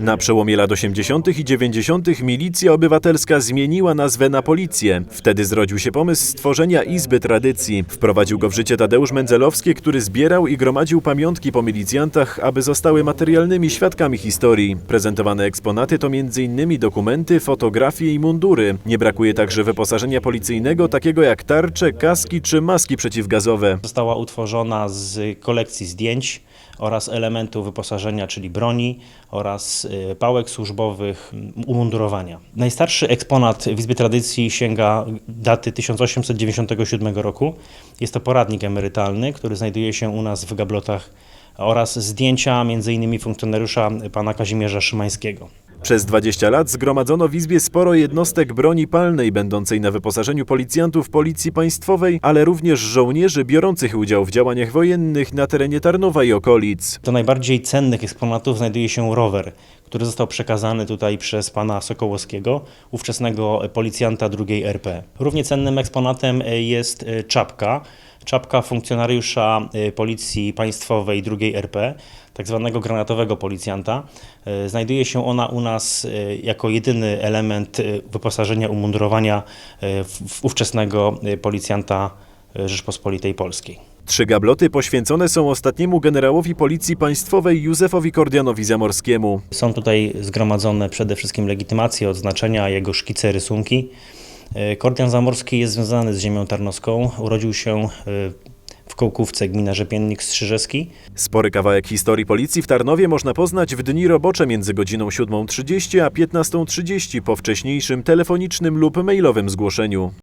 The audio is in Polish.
Na przełomie lat 80. i 90. milicja obywatelska zmieniła nazwę na policję. Wtedy zrodził się pomysł stworzenia Izby Tradycji. Wprowadził go w życie Tadeusz Mędzelowski, który zbierał i gromadził pamiątki po milicjantach, aby zostały materialnymi świadkami historii. Prezentowane eksponaty to m.in. dokumenty, fotografie i mundury. Nie brakuje także wyposażenia policyjnego, takiego jak tarcze, kaski czy maski przeciwgazowe. Została utworzona z kolekcji zdjęć oraz elementów wyposażenia, czyli broni oraz y, pałek służbowych, m, umundurowania. Najstarszy eksponat w Izbie Tradycji sięga daty 1897 roku. Jest to poradnik emerytalny, który znajduje się u nas w gablotach oraz zdjęcia m.in. funkcjonariusza pana Kazimierza Szymańskiego. Przez 20 lat zgromadzono w Izbie sporo jednostek broni palnej będącej na wyposażeniu policjantów Policji Państwowej, ale również żołnierzy biorących udział w działaniach wojennych na terenie Tarnowa i okolic. Do najbardziej cennych eksponatów znajduje się rower, który został przekazany tutaj przez pana Sokołowskiego, ówczesnego policjanta II RP. Równie cennym eksponatem jest e, czapka. Czapka funkcjonariusza e, Policji Państwowej II RP, tak zwanego granatowego policjanta. E, Znajduje się ona u nas e, jako jedyny element e, wyposażenia, umundurowania ówczesnego policjanta Rzeczpospolitej Polskiej. Trzy gabloty poświęcone są ostatniemu generałowi Policji Państwowej Józefowi Kordianowi Zamorskiemu. Są tutaj zgromadzone przede wszystkim legitymacje, odznaczenia, jego szkice, rysunki. Kordian Zamorski jest związany z ziemią tarnowską. Urodził się w Kołkówce, gmina Rzepiennik Strzyżewski. Spory kawałek historii policji w Tarnowie można poznać w dni robocze między godziną 7.30 a 15.30 po wcześniejszym telefonicznym lub mailowym zgłoszeniu.